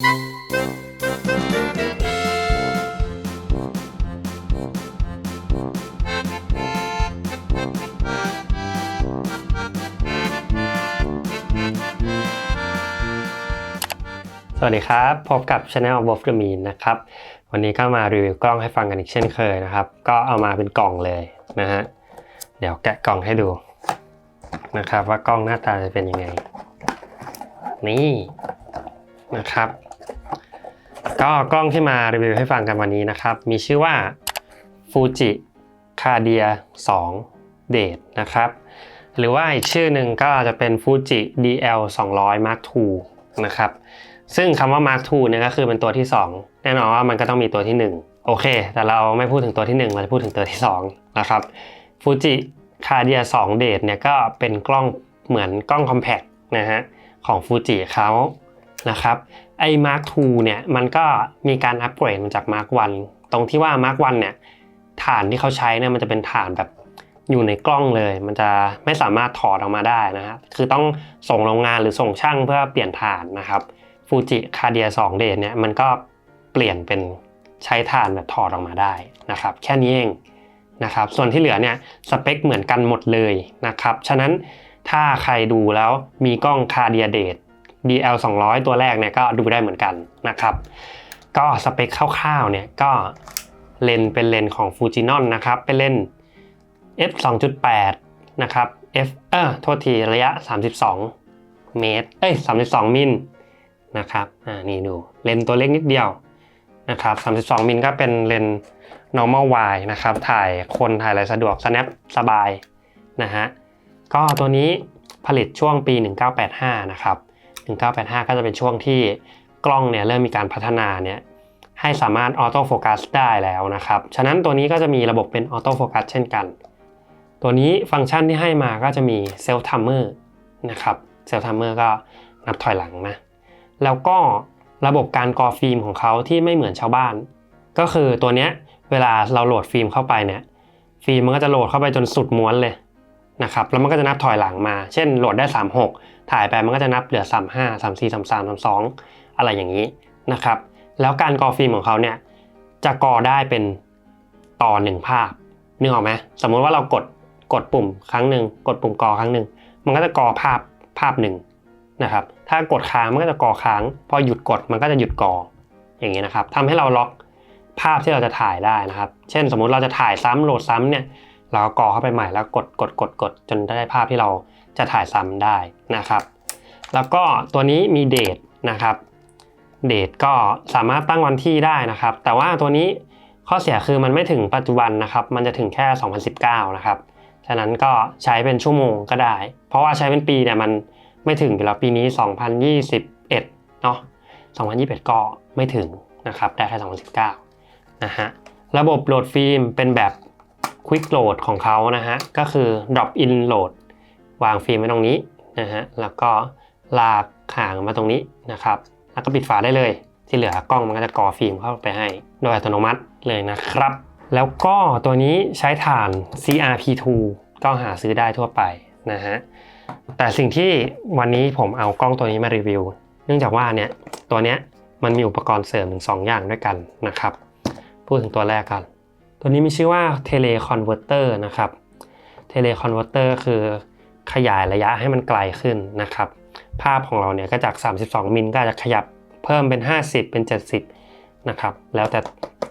สวัสดีครับ พบกับ Channel w o l f the Mean นะครับ วันนี้ก็มารีวิวกล้องให้ฟังกันอีกเช่นเคยนะครับ ก็เอามาเป็นกล่องเลยนะฮะ เดี๋ยวแกะกล่องให้ดูนะครับว่ากล้องหน้าตาจะเป็นยังไง นี่นะครับ ก็กล้องที่มารีวิวให้ฟังกันวันนี้นะครับ มีชื่อว่า Fuji Cardia 2 Date นะครับ หรือว่าอีกชื่อหนึ่งก็จะเป็น Fuji DL 200 Mark II นะครับ ซึ่งคำว่า Mark II เนี่ยก็คือเป็นตัวที่ 2 แน่นอนว่ามันก็ต้องมีตัวที่ 1 โอเค แต่เราไม่พูดถึงตัวที่ 1 เราจะพูดถึงตัวที่ 2 นะครับ Fuji Cardia 2 Date เนี่ยก็เป็นกล้องเหมือนกล้อง compact นะฮะของ Fuji เขา นะครับไอ้ Mark II เนี่ยมันก็มีการอัปเกรดมาจาก Mark 1ตรงที่ว่า Mark 1เนี่ยฐานที่เขาใช้เนี่ยมันจะเป็นฐานแบบอยู่ในกล้องเลย มันจะไม่สามารถถอดออกมาได้นะฮะคือต้องส่งโรงงานหรือส่งช่างเพื่อเปลี่ยนฐานนะครับฟูจิคาเดีย2เดทเนี่ยมันก็เปลี่ยนเป็นใช้ฐานแบบถอดออกมาได้นะครับ แค่นี้เองนะครับ ส่วนที่เหลือเนี่ยสเปคเหมือนกันหมดเลยนะครับ ฉะนั้นถ้าใครดูแล้วมีกล้องคาเดียเดท DL 200 ตัวแรกเนี่ยก็ดูได้เหมือนกันนะครับ ก็สเปคคร่าวๆเนี่ยก็เลนเป็นเลนของ Fujinon นะครับ เป็นเลนส์ f 2.8 นะครับ f เออโทษทีระยะ 32 เมตร เอ้ย 32 มิลนะครับ อ่า นี่ดู เลนตัวเล็กนิดเดียวนะครับ 32 มิลก็เป็นเลน normal wide นะครับ ถ่ายคนถ่ายอะไรสะดวก snap สบายนะฮะ ก็ตัวนี้ผลิตช่วงปี 1985 นะครับ 1985 ก็จะเป็นช่วงที่กล้องเนี่ยเริ่มมีการพัฒนาเนี่ยให้สามารถออโต้โฟกัสได้แล้วนะครับ ฉะนั้นตัวนี้ก็จะมีระบบเป็นออโต้โฟกัสเช่นกัน ตัวนี้ฟังก์ชันที่ให้มาก็จะมีเซลฟ์ทัมเมอร์นะครับเซลฟ์ทัมเมอร์ก็นับถอยหลังนะ แล้วก็ระบบการกรอฟิล์มของเขาที่ไม่เหมือนชาวบ้าน ก็คือตัวเนี้ยเวลาเราโหลดฟิล์มเข้าไปเนี่ยฟิล์มมันก็จะโหลดเข้าไปจนสุดม้วนเลย นะครับแล้วมันก็จะนับถอยหลังมา เช่นโหลดได้ 36 ถ่ายไปมันก็จะนับเหลือ 35 34 33 32 อะไรอย่างนี้นะครับแล้วการกรอฟิล์มของเขาเนี่ยจะกรอได้เป็นต่อหนึ่งภาพนึกออกไหมสมมุติว่าเรากดกดปุ่มครั้งหนึ่งกดปุ่มกรอครั้งหนึ่งมันก็จะกรอภาพภาพหนึ่งนะครับถ้ากดค้างมันก็จะกรอค้าง พอหยุดกดมันก็จะหยุดกรออย่างนี้นะครับทำให้เราล็อกภาพที่เราจะถ่ายได้นะครับ เช่น สมมุติเราจะถ่ายซ้ำโหลดซ้ำเนี่ย เราก็กรอเข้าไปใหม่แล้วกดกดกดกดจนได้ภาพที่เราจะถ่ายซ้ำได้นะครับ แล้วก็ตัวนี้มีเดทนะครับ เดทก็สามารถตั้งวันที่ได้นะครับ แต่ว่าตัวนี้ข้อเสียคือมันไม่ถึงปัจจุบันนะครับ มันจะถึงแค่ 2019 นะครับ ฉะนั้นก็ใช้เป็นชั่วโมงก็ได้ เพราะว่าใช้เป็นปีเนี่ยมันไม่ถึงอยู่แล้วปีนี้ 2021 เนาะ2021 ก็ไม่ถึงนะครับ ได้แค่ 2019 นะฮะ ระบบโหลดฟิล์มเป็นแบบ Quick Load ของเขานะฮะ ก็คือ Drop in Load วางฟิล์มไว้ตรงนี้นะฮะ แล้วก็ลากห่างมาตรงนี้นะครับ แล้วก็ปิดฝาได้เลย ที่เหลือกล้องมันก็จะกรอฟิล์มเข้าไปให้ โดยอัตโนมัติเลยนะครับ แล้วก็ตัวนี้ใช้ฐาน CRP2 ก็หาซื้อได้ทั่วไปนะฮะ แต่สิ่งที่วันนี้ผมเอากล้องตัวนี้มารีวิว เนื่องจากว่าเนี่ยตัวเนี้ยมันมีอุปกรณ์เสริมถึง2อย่างด้วยกันนะครับ พูดถึงตัวแรกกัน ตัวนี้มีชื่อว่า Teleconverter นะครับ Teleconverter คือขยายระยะให้มันไกลขึ้นนะครับ ภาพของเราเนี่ยก็จาก 32 มิลก็จะขยับเพิ่มเป็น 50 เป็น 70 นะครับ แล้วแต่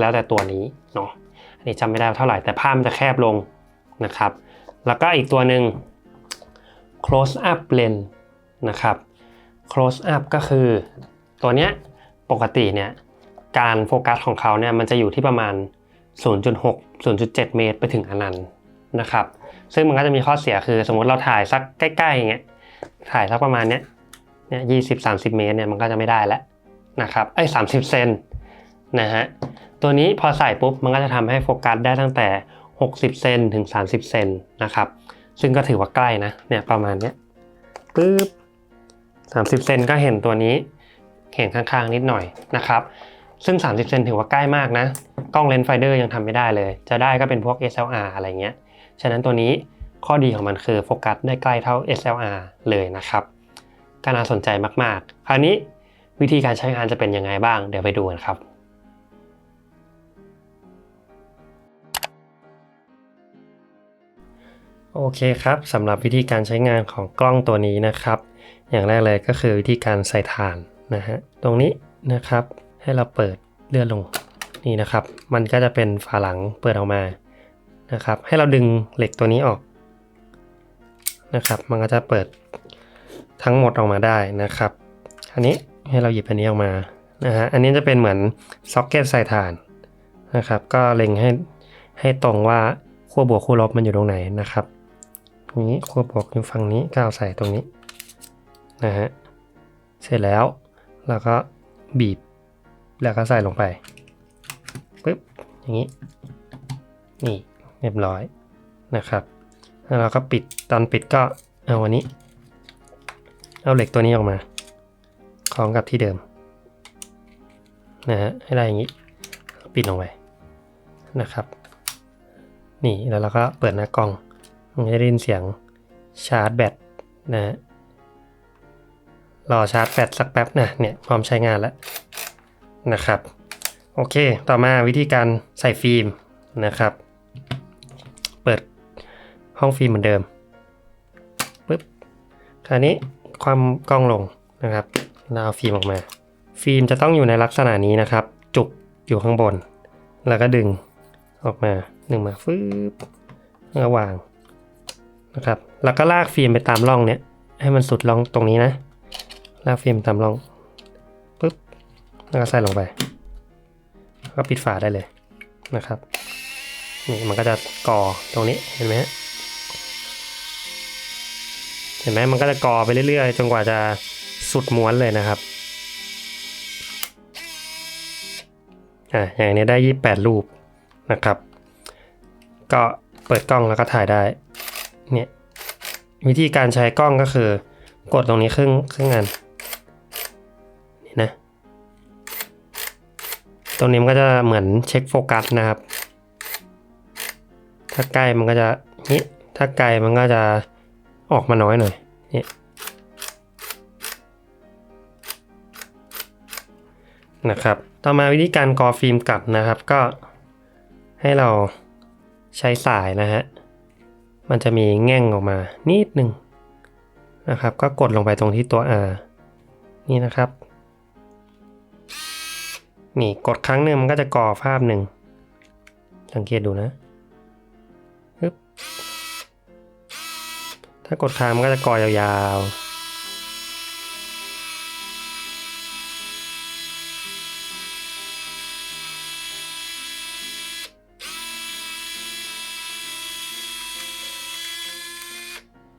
แล้วแต่ตัวนี้เนาะ อันนี้จำไม่ได้เท่าไหร่แต่ภาพมันจะแคบลงนะครับ แล้วก็อีกตัวหนึ่ง close up lens นะครับ close up ก็คือตัวเนี้ยปกติเนี่ยการโฟกัสของเขาเนี่ยมันจะอยู่ที่ประมาณ 0.6 0.7 เมตรไปถึงอนันต์นะครับ ซึ่งมันก็จะมีข้อเสียคือสมมติเราถ่ายสักใกล้ๆอย่างเงี้ยถ่ายสักประมาณเนี้ยเนี่ยยี่สิบสามสิบเมตรเนี่ยมันก็จะไม่ได้แล้วนะครับไอ้สามสิบเซนนะฮะตัวนี้พอใส่ปุ๊บมันก็จะทำให้โฟกัสได้ตั้งแต่ 60 เซนถึง 30 เซนนะครับ ซึ่งก็ถือว่าใกล้นะเนี่ยประมาณเนี้ยปึ๊บ30 เซนก็เห็นตัวนี้เห็นข้างๆนิดหน่อยนะครับ ซึ่ง 30 เซนถือว่าใกล้มากนะ กล้องเลนส์ไฟเดอร์ยังทำไม่ได้เลย จะได้ก็เป็นพวก SLR อะไรเงี้ย ฉะนั้นตัวนี้ข้อดีของมันคือโฟกัสได้ใกล้เท่า SLR เลยนะครับ ก็น่าสนใจมากๆ คราวนี้วิธีการใช้งานจะเป็นยังไงบ้าง เดี๋ยวไปดูกันครับโอเคครับสำหรับวิธีการใช้งานของกล้องตัวนี้นะครับ อย่างแรกเลยก็คือวิธีการใส่ถ่านนะฮะตรงนี้นะครับ ให้เราเปิดเลื่อนลงนี่นะครับ มันก็จะเป็นฝาหลังเปิดออกมานะครับ ให้เราดึงเหล็กตัวนี้ออกนะครับ มันก็จะเปิดทั้งหมดออกมาได้นะครับอันนี้ให้เราหยิบอันนี้ออกมานะฮะอันนี้จะเป็นเหมือนซ็อกเก็ตใส่ถ่านนะครับ ก็เล็งให้ให้ตรงว่าขั้วบวกขั้วลบมันอยู่ตรงไหนนะครับนี้ขั้วบวกอยู่ฝั่งนี้ก็เอาใส่ตรงนี้นะฮะเสร็จแล้วเราก็บีบ แล้วก็ใส่ลงไปปึ๊บอย่างนี้ นี่เรียบร้อยนะครับแล้วเราก็ปิดตอนปิดก็เอาวันนี้ เอาเหล็กตัวนี้ออกมาคล้องกับที่เดิมนะฮะให้ได้อย่างนี้ ปิดลงไปนะครับ นี่แล้วเราก็เปิดหน้ากล้องมันจะได้ยินเสียงชาร์จแบตนะฮะรอชาร์จแบตสักแป๊บนะเนี่ยพร้อมใช้งานแล้ว นะครับ โอเค ต่อมาวิธีการใส่ฟิล์มนะครับ เปิดห้องฟิล์มเหมือนเดิมปึ๊บคราวนี้ความกล้องลงนะครับแล้วเอาฟิล์มออกมา ฟิล์มจะต้องอยู่ในลักษณะนี้นะครับ จุกอยู่ข้างบน แล้วก็ดึงออกมาดึงมาฟึบแล้วก็วางนะครับ แล้วก็ลากฟิล์มไปตามร่องเนี้ยให้มันสุดร่องตรงนี้นะ ลากฟิล์มตามร่อง แล้วก็ใส่ลงไป ก็ปิดฝาได้เลยนะครับ นี่มันก็จะก่อตรงนี้เห็นไหมฮะเห็นไหมมันก็จะก่อไปเรื่อยๆ จนกว่าจะสุดม้วนเลยนะครับ อ่าอย่างนี้ได้ 28 รูปนะครับ ก็เปิดกล้องแล้วก็ถ่ายได้ เนี่ย วิธีการใช้กล้องก็คือ กดตรงนี้ครึ่งครึ่งอัน ตรงนี้มันก็จะเหมือนเช็คโฟกัสนะครับ ถ้าใกล้มันก็จะนี่ถ้าไกลมันก็จะออกมาน้อยหน่อยนี่นะครับ ต่อมาวิธีการกอฟิล์มกลับนะครับก็ให้เราใช้สายนะฮะ มันจะมีแง่งออกมานิดหนึ่งนะครับ ก็กดลงไปตรงที่ตัว R นี่นะครับ นี่กดครั้งหนึ่งมันก็จะก่อภาพหนึ่ง สังเกตดูนะฮึบถ้ากดค้างมันก็จะก่อยาวๆ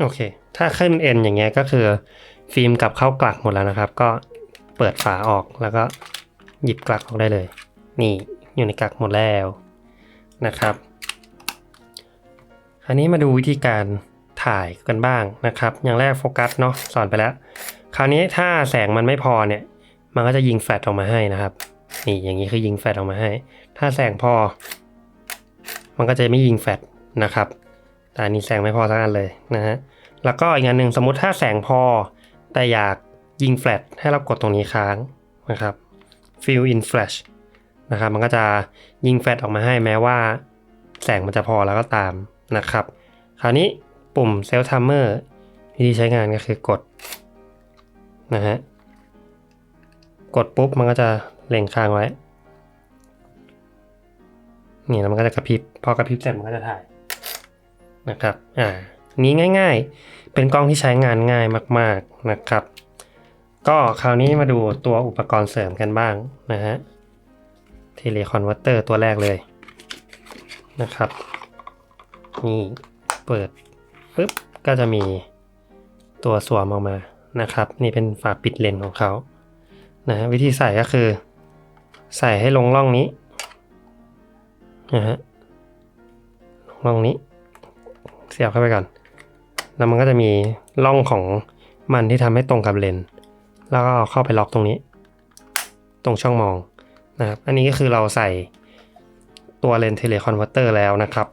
โอเค ถ้าขึ้น N อย่างเงี้ยก็คือ ฟิล์มกลับเข้ากลักหมดแล้วนะครับ ก็เปิดฝาออกแล้วก็ หยิบกลักออกได้เลย นี่อยู่ในกลักหมดแล้วนะครับอันนี้มาดูวิธีการถ่ายกันบ้างนะครับ อย่างแรกโฟกัสเนาะสอนไปแล้ว คราวนี้ถ้าแสงมันไม่พอเนี่ยมันก็จะยิงแฟลชออกมาให้นะครับ นี่อย่างนี้คือยิงแฟลชออกมาให้ ถ้าแสงพอ มันก็จะไม่ยิงแฟลชนะครับ แต่อันนี้แสงไม่พอสักอันเลยนะฮะแล้วก็อีกอันหนึ่งสมมติถ้าแสงพอ แต่อยากยิงแฟลชให้เรากดตรงนี้ค้างนะครับ fill in flash นะครับมันก็จะยิงแฟลชออกมาให้แม้ว่า แสงมันจะพอแล้วก็ตามนะครับ คราวนี้ปุ่ม Self Timer วิธีใช้งานก็คือกดนะฮะกดปุ๊บมันก็จะเล็งค้างไว้นี่แล้วมันก็จะกระพริบพอกระพริบเสร็จมันก็จะถ่ายนะครับอ่านี้ง่าย ๆ เป็นกล้องที่ใช้งานง่ายมาก ๆนะครับ ก็คราวนี้มาดูตัวอุปกรณ์เสริมกันบ้างนะฮะเทเลคอนเวอร์เตอร์ตัวแรกเลยนะครับนี่เปิดปุ๊บก็จะมีตัวสวมออกมานะครับ นี่เป็นฝาปิดเลนส์ของเขานะฮะวิธีใส่ก็คือ ใส่ให้ลงร่องนี้นะฮะร่องนี้ เสียบเข้าไปก่อน แล้วมันก็จะมีร่องของมันที่ทำให้ตรงกับเลนส์ แล้วก็เอาเข้าไปล็อกตรงนี้ ตรงช่องมองนะครับ อันนี้ก็คือเราใส่ตัวเลนส์เทเลคอนเวอร์เตอร์แล้วนะครับ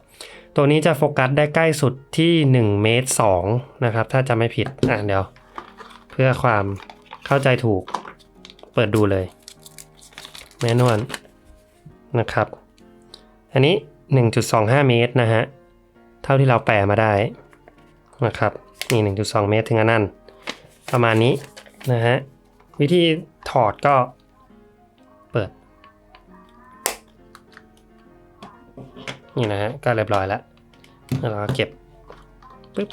ตัวนี้จะโฟกัสได้ใกล้สุดที่1เมตร2นะครับ ถ้าจะไม่ผิด อะเดี๋ยว เพื่อความเข้าใจถูก เปิดดูเลยแมนนวลนะครับ อันนี้ 1.25 เมตรนะฮะ เท่าที่เราแปลมาได้นะครับนี่1.2 เมตรถึงอันนั้นประมาณนี้ นะฮะวิธีถอดก็เปิด นี่นะฮะก็เรียบร้อยแล้วแล้วเราก็เก็บปึ๊บ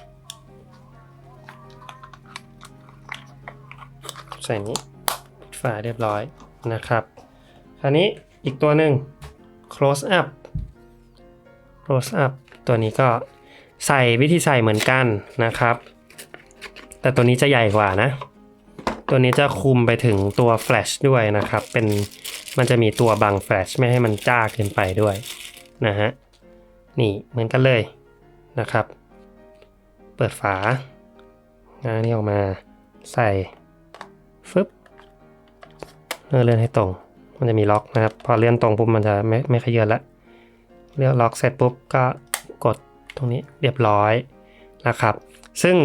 ใส่นี้ฝาเรียบร้อยนะครับ คราวนี้อีกตัวหนึ่ง close up close up ตัวนี้ก็ใส่วิธีใส่เหมือนกันนะครับ แต่ตัวนี้จะใหญ่กว่านะ ตัวนี้จะคุมไปถึงตัว flash ด้วยนะครับ เป็นมันจะมีตัวบัง flash ไม่ให้มันจ้าเกินไปด้วยนะฮะ นี่เหมือนกันเลยนะครับ เปิดฝางานนี้ออกมาใส่ฟึบเลื่อนให้ตรง มันจะมีล็อกนะครับ พอเลื่อนตรงปุ๊บมันจะไม่ไม่ขยื่นละเลือกล็อกเสร็จปุ๊บก็กดตรงนี้เรียบร้อยนะครับ ซึ่ง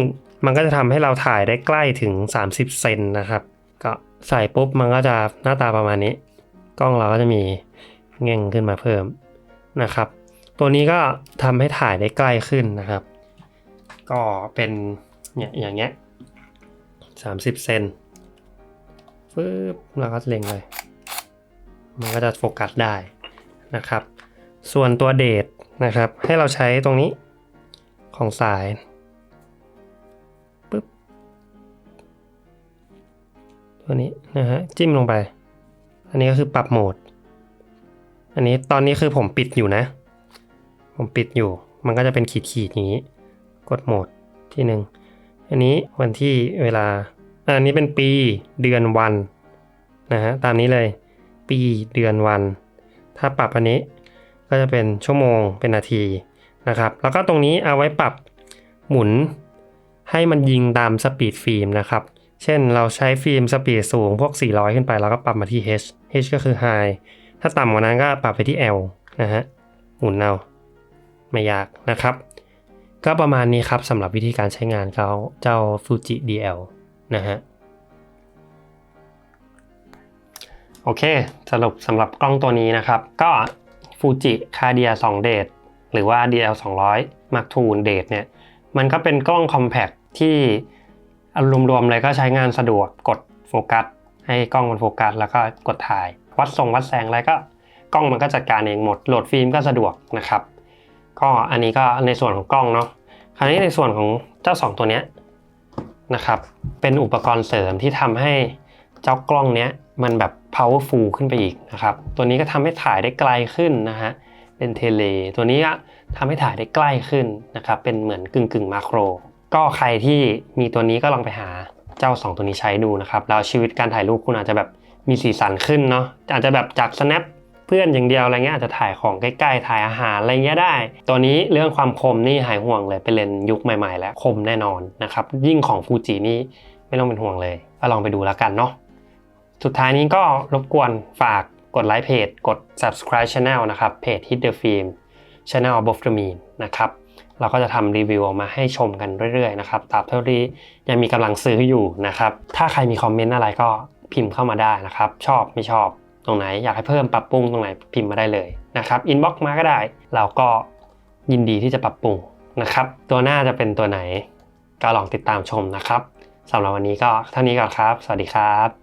มันก็จะทำให้เราถ่ายได้ใกล้ถึง 30 เซนนะครับ ก็ใส่ปุ๊บมันก็จะหน้าตาประมาณนี้ กล้องเราก็จะมีเง่งขึ้นมาเพิ่มนะครับ ตัวนี้ก็ทำให้ถ่ายได้ใกล้ขึ้นนะครับ ก็เป็นเนี่ยอย่างเงี้ย30เซนฟึบเราก็เล็งเลย มันก็จะโฟกัสได้นะครับ ส่วนตัวเดทนะครับ ให้เราใช้ตรงนี้ของสาย ตัวนี้นะฮะจิ้มลงไป อันนี้ก็คือปรับโหมด อันนี้ตอนนี้คือผมปิดอยู่นะ ผมปิดอยู่ มันก็จะเป็นขีดขีดอย่างนี้ กดโหมดที่หนึ่งอันนี้วันที่เวลาอันนี้เป็นปีเดือนวันนะฮะตามนี้เลยปีเดือนวัน ถ้าปรับอันนี้ก็จะเป็นชั่วโมงเป็นนาทีนะครับ แล้วก็ตรงนี้เอาไว้ปรับหมุนให้มันยิงตามสปีดฟิล์มนะครับ เช่นเราใช้ฟิล์มสปีดสูงพวก 400 ขึ้นไปเราก็ปรับมาที่ H H ก็คือ High ถ้าต่ำกว่านั้นก็ปรับไปที่ L นะฮะหมุนเอาไม่ยากนะครับ ก็ประมาณนี้ครับสำหรับวิธีการใช้งานเขาเจ้า Fuji DL นะฮะโอเค สรุปสำหรับกล้องตัวนี้นะครับ ก็ Fuji Cardia 2 Date หรือว่า DL 200 Mark II Date เนี่ย มันก็เป็นกล้อง compact ที่ รวมๆเลยก็ใช้งานสะดวกกดโฟกัสให้กล้องมันโฟกัสแล้วก็กดถ่าย วัดทรงวัดแสงอะไรก็กล้องมันก็จัดการเองหมดโหลดฟิล์มก็สะดวกนะครับ ก็อันนี้ก็ในส่วนของกล้องเนาะคราวนี้ในส่วนของเจ้า 2 ตัวเนี้ยนะครับเป็นอุปกรณ์เสริมที่ทำให้เจ้ากล้องเนี้ยมันแบบ powerful ขึ้นไปอีกนะครับตัวนี้ก็ทำให้ถ่ายได้ไกลขึ้นนะฮะเป็นเทเล ตัวนี้ก็ทำให้ถ่ายได้ใกล้ขึ้นนะครับเป็นเหมือนกึ่งกึ่งมาโคร ก็ใครที่มีตัวนี้ก็ลองไปหาเจ้า 2 ตัวนี้ใช้ดูนะครับ แล้วชีวิตการถ่ายรูปคุณอาจจะแบบมีสีสันขึ้นเนาะอาจจะแบบจาก snap เพื่อนอย่างเดียวอะไรเงี้ยอาจจะถ่ายของใกล้ๆถ่ายอาหารอะไรเงี้ยได้ ตัวนี้เรื่องความคมนี่หายห่วงเลยเป็นเลนยุคใหม่ ๆ แล้วคมแน่นอนนะครับยิ่งของฟูจินี่ไม่ต้องเป็นห่วงเลยก็ลองไปดูแล้วกันเนาะสุดท้ายนี้ก็รบกวนฝากกดไลค์เพจ กด subscribe channel นะครับเพจ Hit the Film Channel of the Mean นะครับ เราก็จะทำรีวิวออกมาให้ชมกันเรื่อยๆนะครับตราบเท่าที่ยังมีกำลังซื้ออยู่นะครับ ถ้าใครมีคอมเมนต์อะไรก็พิมพ์เข้ามาได้นะครับ ชอบไม่ชอบตรงไหน อยากให้เพิ่มปรับปรุงตรงไหนพิมพ์มาได้เลยนะครับอินบ็อกซ์มาก็ได้ เราก็ยินดีที่จะปรับปรุงนะครับ ตัวหน้าจะเป็นตัวไหนก็ลองติดตามชมนะครับสำหรับวันนี้ก็เท่านี้ก่อนครับ สวัสดีครับ